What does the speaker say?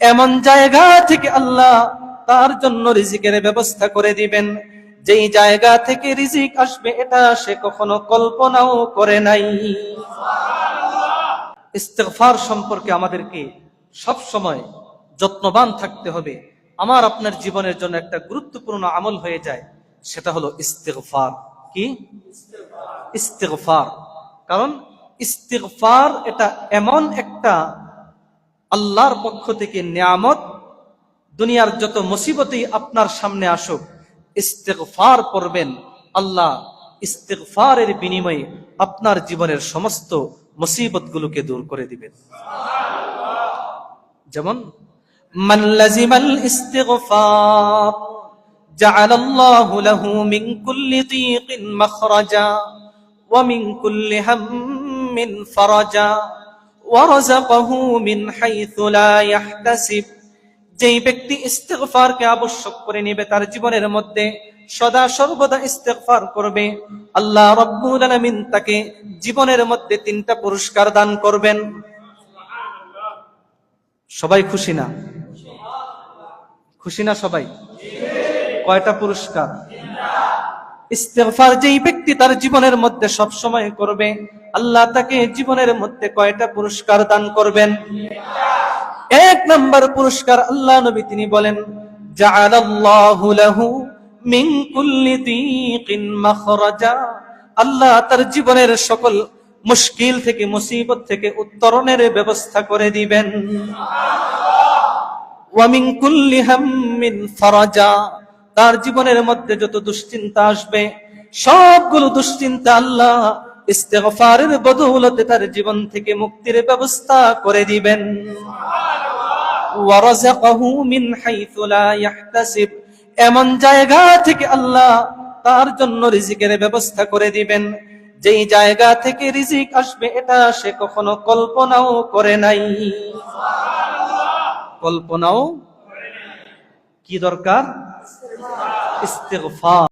এমন জায়গা থেকে আল্লাহ তার জন্য রিজিকের ব্যবস্থা করে দিবেন। যেই জায়গা থেকে রিজিক আসবে, এটা সে কখনো কল্পনাও করে নাই। ইস্তেগফার সম্পর্কে আমাদেরকে সব সময় যত্নবান থাকতে হবে। আমার আপনার জীবনের জন্য একটা গুরুত্বপূর্ণ আমল হয়ে যায়, সেটা হলো ইস্তেগফার। কি? ইস্তেগফার। কারণ ইস্তেগফার এটা এমন একটা আল্লাহর পক্ষ থেকে নিয়ামত দুনিয়ার যত মুসিবতই আপনার সামনে আসুক ইস্তেগফার করবেন আল্লাহ ইস্তেগফারের বিনিময়ে আপনার জীবনের সমস্ত মুসিবতগুলোকে দূর করে দিবেন যেমন মান লাজিমাল ইস্তিগফার جعل الله له من كل ضيق مخرجا ومن كل هم فرجا ورزقه من حيث لا يحتسب যেই ব্যক্তি ইস্তেগফারকে আবশ্যক করে নেবে তার জীবনের মধ্যে সদা সর্বদা ইস্তেগফার করবে আল্লাহ রব্বুল আলামিন তাকে জীবনের মধ্যে তিনটা পুরস্কার দান করবেন সবাই খুশি না খুশি না সবাই কয়টা পুরস্কার ইস্তেগফার যেই ব্যক্তি তার জীবনের মধ্যে সব সময় করবে, আল্লাহ তাকে জীবনের মধ্যে কয়টা পুরস্কার দান করবেন? এক নম্বর পুরস্কার আল্লাহ নবী তিনি বলেন আল্লাহ তার জীবনের সকল মুশকিল থেকে, মুসিবত থেকে উত্তরণের ব্যবস্থা করে দিবেন। ওয়ামিন কুল্লি হাম্মিন ফারাজা। তার জীবনের মধ্যে যত দুশ্চিন্তা আসবে, সবগুলো দুশ্চিন্তা আল্লাহ ইস্তেগফারের বদৌলতে তার জীবন থেকে মুক্তির ব্যবস্থা করে দিবেন। মিন এমন জায়গা থেকে আল্লাহ তার জন্য রিজিকের ব্যবস্থা করে দিবেন। যেই জায়গা থেকে রিজিক আসবে, এটা সে কখনো কল্পনাও করে নাই। কল্পনাও কি দরকার? ইস্তেগফার।